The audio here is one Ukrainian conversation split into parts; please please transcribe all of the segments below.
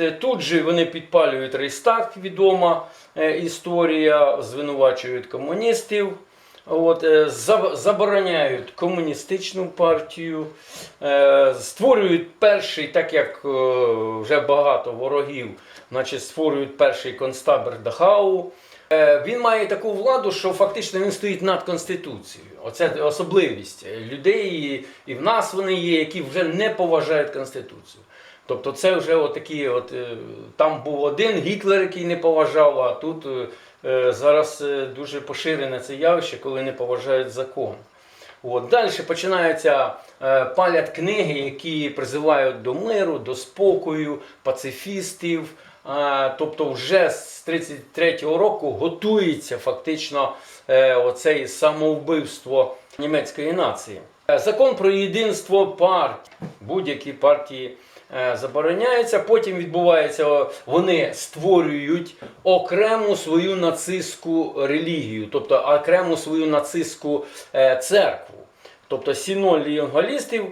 Е, Тут же вони підпалюють Рейстаг, відома е, історія, звинувачують комуністів. От, е, забороняють комуністичну партію, створюють перший, так як вже багато ворогів, значить, створюють перший концтабір Дахау. Він має таку владу, що фактично він стоїть над Конституцією. Оце особливість людей, і в нас вони є, які вже не поважають Конституцію. Тобто це вже отакі, от, е, там був один Гітлер, який не поважав, а тут е, е, зараз дуже поширене це явище, коли не поважають закон. От. Далі починаються, палять книги, які призивають до миру, до спокою, пацифістів. Тобто вже з 33-го року готується фактично оце самовбивство німецької нації. Закон про єдинство партій. Будь-які партії е, забороняються. Потім відбувається, вони створюють окрему свою нацистську релігію, тобто окрему свою нацистську е, церкву. Тобто сіноль ліонгалістів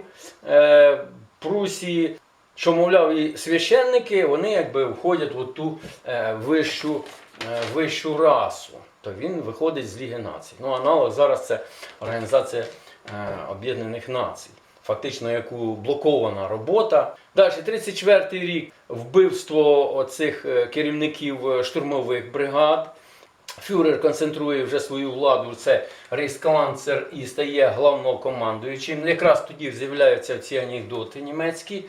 е, Прусії, що, мовляв, і священники, вони якби входять в ту вищу, вищу расу. То він виходить з Ліги націй. Ну, аналог зараз це Організація Об'єднаних Націй. Фактично, яку блокована робота. Далі, 34-й рік вбивство оцих е, керівників е, штурмових бригад. Фюрер концентрує вже свою владу, це рейхсканцлер і стає главнокомандуючим. Якраз тоді з'являються ці анекдоти німецькі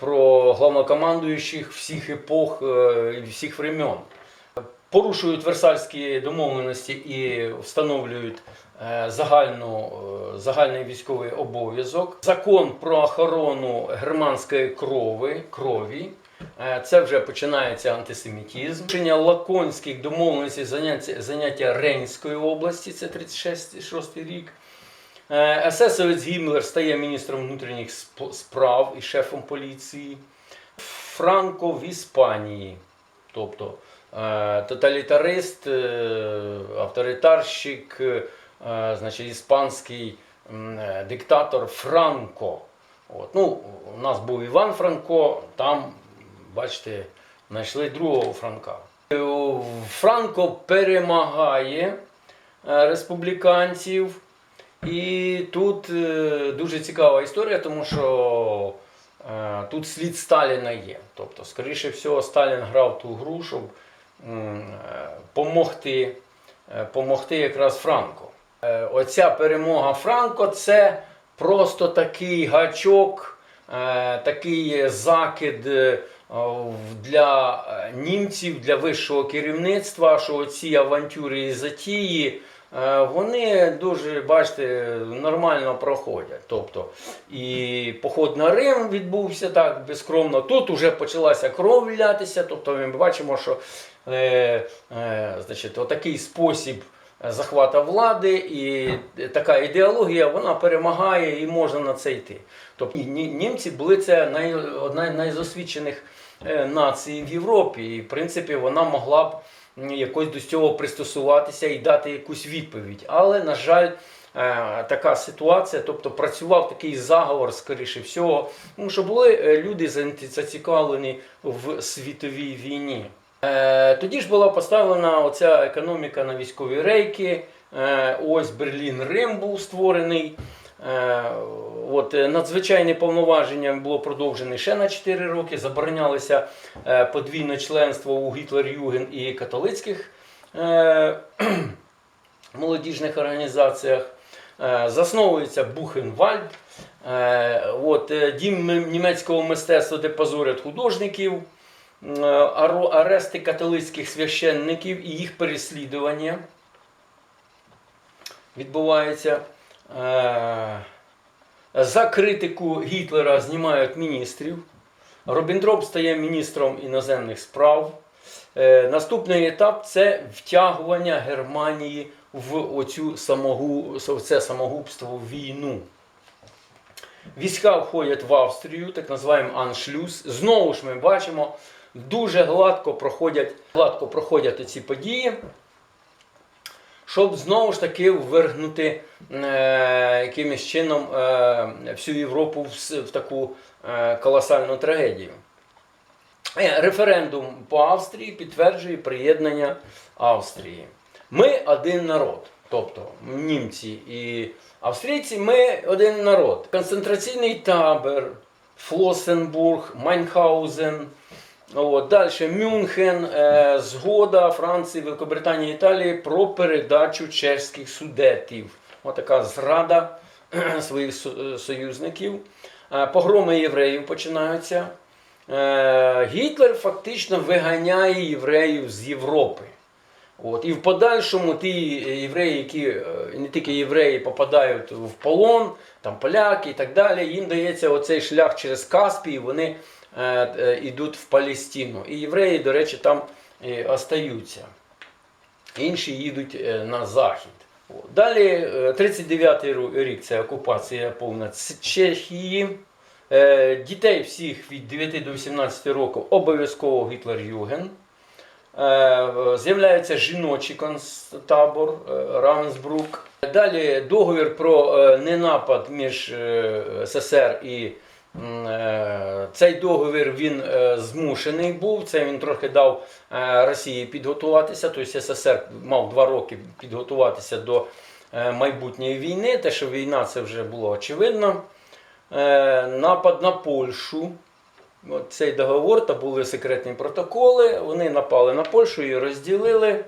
про главнокомандуючих всіх епох е, і всіх времен. Порушують Версальські домовленості і встановлюють е, загальну, е, загальний військовий обов'язок. Закон про охорону германської крови, крові. Е, Це вже починається антисемітізм. Рішення лаконських домовленостей заняття, заняття Рейнської області, це 36 рік. Есесовець Гіммлер стає міністром внутрішніх справ і шефом поліції. Франко в Іспанії, тобто тоталітарист, е, авторитарщик, е, значить, іспанський е, диктатор Франко. От. Ну, у нас був Іван Франко, там, бачите, знайшли другого Франка. Е, Франко перемагає е, республіканців. І тут е, дуже цікава історія, тому що е, тут слід Сталіна є. Тобто, скоріше всього, Сталін грав ту гру, щоб е, помогти, е, помогти якраз Франко. Е, оця перемога Франко це просто такий гачок, е, такий закид е, для е, німців, для вищого керівництва, що ці авантюри і затії. е, Вони дуже, бачите, нормально проходять. Тобто і поход на Рим відбувся так безкровно. Тут вже почалася кров лятися. Тобто ми бачимо, що е, е, значить, отакий спосіб захвата влади і така ідеологія вона перемагає і можна на це йти. Тобто ні- німці були це най, одна з найзасвідчених е, націй в Європі. І в принципі вона могла б якось до цього пристосуватися і дати якусь відповідь. Але, на жаль, е, така ситуація, тобто працював такий заговор, скоріше всього, тому що були люди зацікавлені в світовій війні. Е, Тоді ж була поставлена оця економіка на військові рейки. Е, Ось Берлін Рим був створений. Е, От, надзвичайне повноваження було продовжене ще на 4 роки. Заборонялося подвійне членство у Гітлер-Юген і католицьких молодіжних організаціях. Засновується Бухенвальд. От, дім німецького мистецтва, де позорять художників. Е, Арести католицьких священників і їх переслідування відбувається. Е, За критику Гітлера знімають міністрів. Робіндроп стає міністром іноземних справ. Е, Наступний етап це втягування Германії в оцю самогу, це самогубство в війну. Війська входять в Австрію, так називаємо аншлюз. Знову ж ми бачимо, дуже гладко проходять, гладко проходять ці події, щоб знову ж таки ввергнути е, якимось чином е, всю Європу в, в таку е, колосальну трагедію. Е, Референдум по Австрії підтверджує приєднання Австрії. Ми один народ, тобто німці і австрійці, ми один народ. Концентраційний табір, Флосенбург, Майнхаузен. От, далі Мюнхен, е, згода Франції, Великобританії, Італії про передачу чеських судетів. Отака зрада своїх е, союзників. Е, Погроми євреїв починаються. Е, Гітлер фактично виганяє євреїв з Європи. От. І в подальшому ті євреї, які е, не тільки євреї попадають в полон, там поляки і так далі, їм дається оцей шлях через Каспій, вони йдуть в Палестину. І євреї, до речі, там е, остаються. Інші їдуть е, на захід. Далі е, 39-й рік це окупація повна Чехії. Е, Дітей всіх від 9 до 18 років обов'язково Гітлер-Юген. Е, З'являється жіночий концтабор е, Равенсбрук. Далі договір про е, ненапад між е, СССР і е, цей договір він е, змушений був. Це він трохи дав е, Росії підготуватися. Тобто СССР мав два роки підготуватися до е, майбутньої війни. Те, що війна це вже було очевидно. Е, Напад на Польщу. Цей договор, та були секретні протоколи. Вони напали на Польщу і розділили.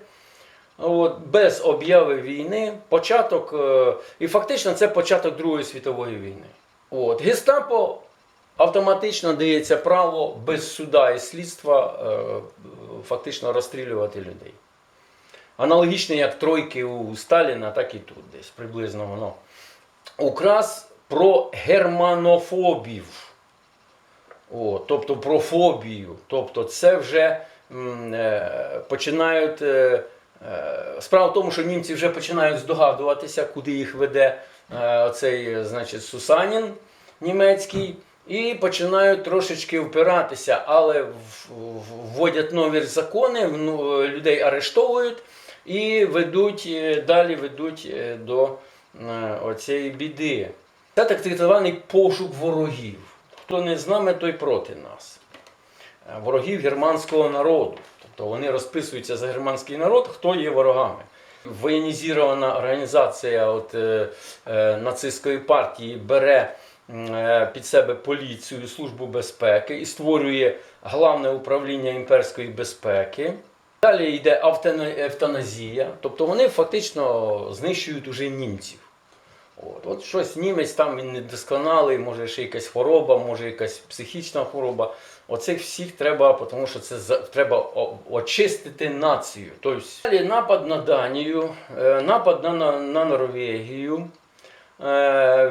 От, без обяви війни, початок, е, і фактично це початок Другої світової війни. От, Гестапо автоматично дається право без суда і слідства е, фактично розстрілювати людей. Аналогічно як тройки у Сталіна, так і тут десь приблизно воно. Украс про германофобів. О, тобто про фобію. Тобто це вже м, е, починають. Е, е, справа в тому, що німці вже починають здогадуватися, куди їх веде е, цей значить, Сусанін німецький, і починають трошечки впиратися, але вводять нові закони, ну, людей арештовують і ведуть, е, далі ведуть е, до е, оцієї біди. Це так званий пошук ворогів. Хто не з нами, той проти нас. Е, Ворогів германського народу. Тобто вони розписуються за германський народ, хто є ворогами. Воєнізована організація от, е, е, нацистської партії бере е, під себе поліцію, службу безпеки і створює головне управління імперської безпеки. Далі йде евтаназія, тобто вони фактично знищують уже німців. От, от щось німець там він недосконалий, може ще якась хвороба, може якась психічна хвороба. Оцих всіх треба, тому що це за- треба очистити націю. Тобто далі напад на Данію, е, напад на, на, на Норвегію, е,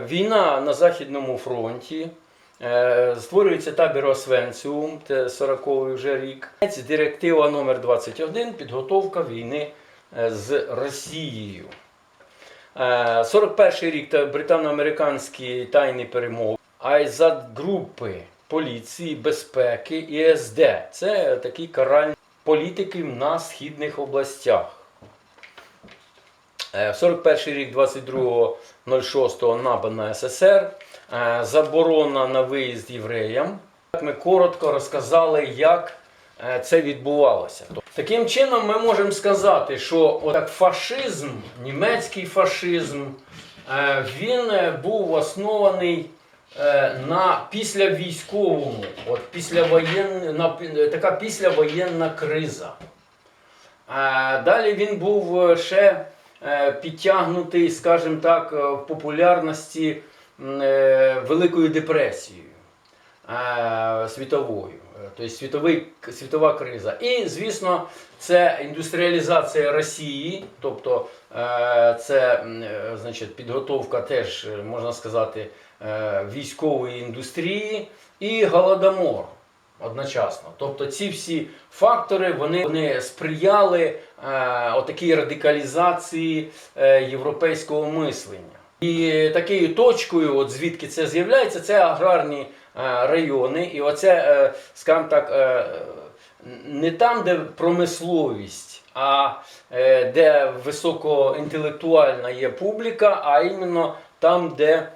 війна на Західному фронті. Е, Створюється табір Освенціум, це 40-й вже рік. Директива номер 21 підготовка війни е, з Росією. Е, 41 рік та британо-американські тайні перемови, Айзат-групи поліції, безпеки і СД. Це такі каральні політики на східних областях. Е, 41 рік 22.06 напад на СССР, е, заборона на виїзд євреям. Ми коротко розказали, як е, це відбувалося. Таким чином, ми можемо сказати, що отак фашизм, німецький фашизм, е, він е, був оснований е, на післявійськовому, от післявоєн, така післявоєнна криза. Далі він був е, ще е, підтягнутий, скажімо так, е, в популярності е, Великою депресією е, світовою. Е, Тобто світовий, світова криза. І, звісно, це індустріалізація Росії, тобто е, це е, значить, підготовка теж, е, можна сказати, е, військової індустрії і голодомор одночасно. Тобто ці всі фактори вони, вони сприяли е, отакій радикалізації е, європейського мислення. І такою точкою, от звідки це з'являється, це аграрні е, райони. І оце, е, скажімо так, е, не там, де промисловість, а е, де високоінтелектуальна є публіка, а іменно там, де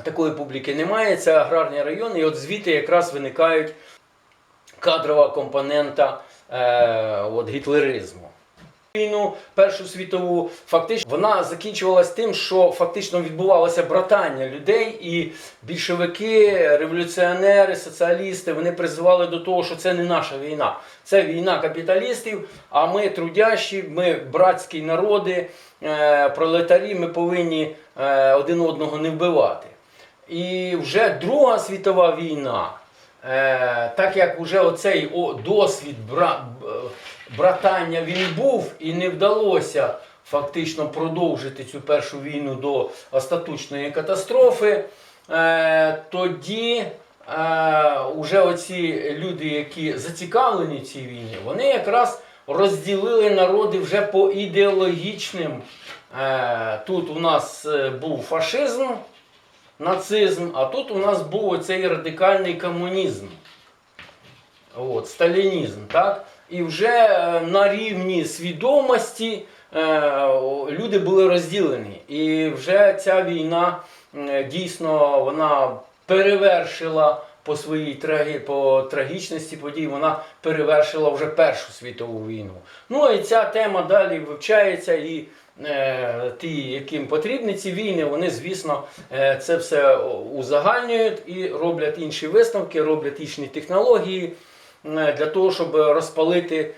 такої публіки немає, це аграрні райони, і от звідти якраз виникають кадрова компонента е, от, гітлеризму. Війну Першу світову фактично вона закінчувалась тим, що фактично відбувалося братання людей, і більшовики, революціонери, соціалісти вони призивали до того, що це не наша війна, це війна капіталістів. А ми трудящі, ми братські народи, е, пролетарі, ми повинні е, один одного не вбивати. І вже Друга світова війна, е, так як вже оцей досвід бра, братання він був і не вдалося фактично продовжити цю першу війну до остаточної катастрофи, е, тоді е, уже оці люди, які зацікавлені цій війні, вони якраз розділили народи вже по ідеологічним. Е, тут у нас е, був фашизм, нацизм, а тут у нас був оцей радикальний комунізм. От, сталінізм, так? І вже е, на рівні свідомості е, люди були розділені. І вже ця війна дійсно вона перевершила по своїй трагі, по трагічності подій, вона перевершила вже Першу світову війну. Ну і ця тема далі вивчається і. Е, Ті, яким потрібні ці війни, вони, звісно, е, це все узагальнюють і роблять інші висновки, роблять інші технології е, для того, щоб розпалити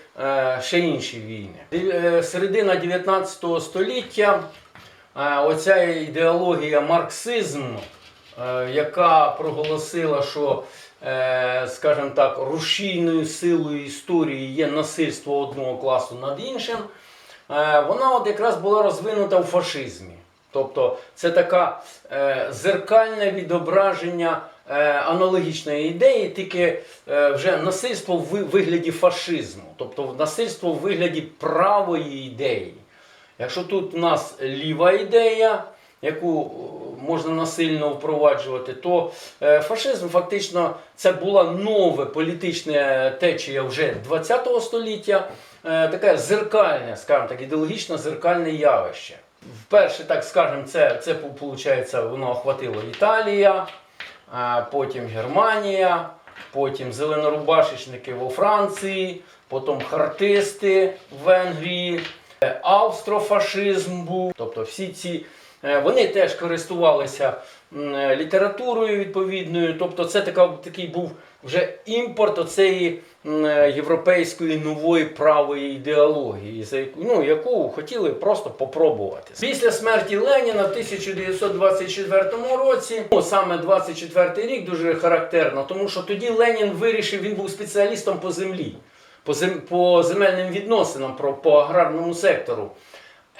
ще інші війни. Середина 19 століття, оця ідеологія марксизму, яка проголосила, що, скажімо так, рушійною силою історії є насильство одного класу над іншим, вона от якраз була розвинута в фашизмі. Тобто це таке е, зеркальне відображення е, аналогічної ідеї, тільки е, вже насильство в вигляді фашизму, тобто насильство в вигляді правої ідеї. Якщо тут у нас ліва ідея, яку е, можна насильно впроваджувати, то е, фашизм фактично це була нове політичне течія вже 20 століття, е, таке зеркальне, скажімо так, ідеологічно зеркальне явище. Вперше, так скажемо, це, це виходить, воно охватило Італія, а потім Германія, потім зеленорубашечники у Франції, потім хартисти в Венгрії, е, австрофашизм був. Тобто всі ці е, вони теж користувалися е, літературою відповідною. Тобто це така, такий був вже імпорт оцеї е, європейської нової правої ідеології, за яку, ну, яку хотіли просто попробувати. Після смерті Леніна в 1924 році, ну, саме 24 рік дуже характерно, тому що тоді Ленін вирішив, він був спеціалістом по землі, по, зем, по земельним відносинам, про, по аграрному сектору.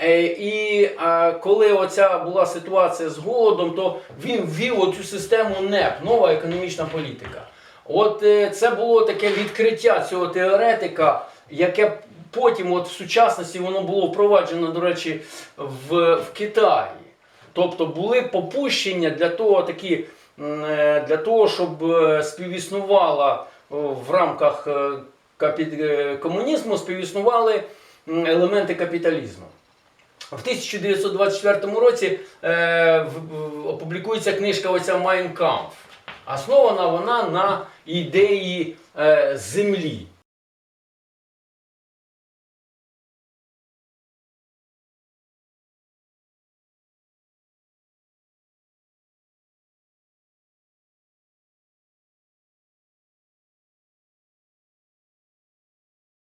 Е, І е, коли оця була ситуація з голодом, то він ввів оцю систему НЕП, нова економічна політика. От е, це було таке відкриття цього теоретика, яке потім, от в сучасності, воно було впроваджено, до речі, в, в Китаї. Тобто були попущення для того, такі, для того щоб співіснувала в рамках комунізму, співіснували елементи капіталізму. В 1924 році е, опублікується книжка оця Майнкамф. Основана вона на ідеї е, землі.